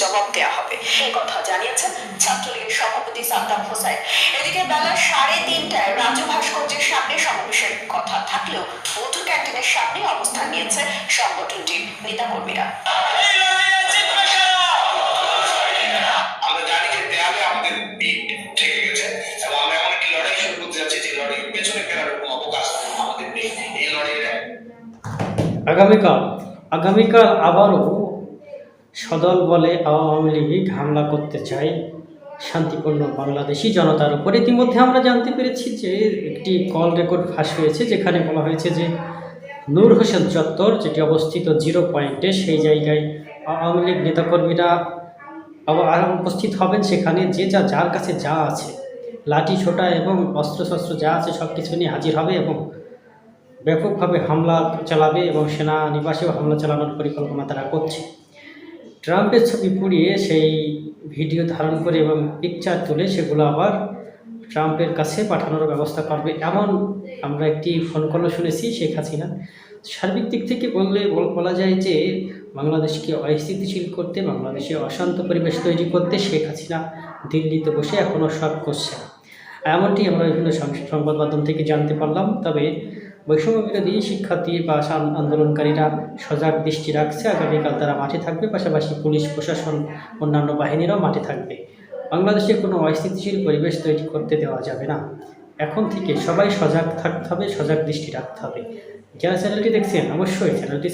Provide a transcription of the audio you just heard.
জবাব দেওয়া হবে। এই কথা জানিয়েছেন ছাত্রলীগের সভাপতি সাদ্দাম হোসেন। এদিকে বেলা সাড়ে তিনটায় রাজু ভাস্কর্যের সামনে সমাবেশের কথা থাকলেও মধু ক্যান্টিনের সামনে অবস্থান নিয়েছে সংগঠনটির নেতাকর্মীরা। আমরা জানি যে দেয়ালে আমাদের পিঠ ঠেকে গেছে এবং আমরা এমন একটি লড়াই শুরু করতে যাচ্ছি যে লড়াই পেছনে ফেরার কোনো অবকাশ আমাদের নেই। এই লড়াইটা আগামীকাল আগামীকাল আবারও সদল বলে আওয়ামী লীগ হামলা করতে চায় শান্তিপূর্ণ বাংলাদেশি জনতার উপর। ইতিমধ্যে আমরা জানতে পেরেছি যে একটি কল রেকর্ড ফাঁস হয়েছে, যেখানে বলা হয়েছে যে নূর হোসেন চত্বর, যেটি অবস্থিত জিরো পয়েন্টে, সেই জায়গায় আওয়ামী লীগ নেতাকর্মীরা আবার উপস্থিত হবেন সেখানে। যে যা, যার কাছে যা আছে, লাঠি ছোটা এবং অস্ত্রশস্ত্র যা আছে সব কিছু নিয়ে হাজির হবে এবং ব্যাপকভাবে হামলা চালাবে এবং সেনা নিবাসেও হামলা চালানোর পরিকল্পনা তারা করছে। ট্রাম্পের ছবি পুড়িয়ে সেই ভিডিও ধারণ করে এবং পিকচার তুলে সেগুলো আবার ট্রাম্পের কাছে পাঠানোর ব্যবস্থা করবে এমন আমরা একটি ফোন কলও শুনেছি, শেখ হাসিনা। সার্বিক দিক থেকে বললে বলা যায় যে বাংলাদেশকে অস্থিতিশীল করতে, বাংলাদেশে অশান্ত পরিবেশ তৈরি করতে শেখ হাসিনা দিল্লিতে বসে এখনও সব করছে এমনটি আমরা বিভিন্ন সংবাদ মাধ্যম থেকে জানতে পারলাম, তবে বৈষম্য বিরোধী শিক্ষার্থী বা আন্দোলনকারীরা সজাগ দৃষ্টি রাখছে। আগামীকাল তারা মাঠে থাকবে। পাশাপাশি পুলিশ, প্রশাসন, অন্যান্য বাহিনীরাও মাঠে থাকবে। বাংলাদেশে কোনো অস্থিতিশীল পরিবেশ তৈরি করতে দেওয়া যাবে না। এখন থেকে সবাই সজাগ থাকতে হবে, সজাগ দৃষ্টি রাখতে হবে। যারা চ্যানেলটি দেখছেন, অবশ্যই চ্যানেলটি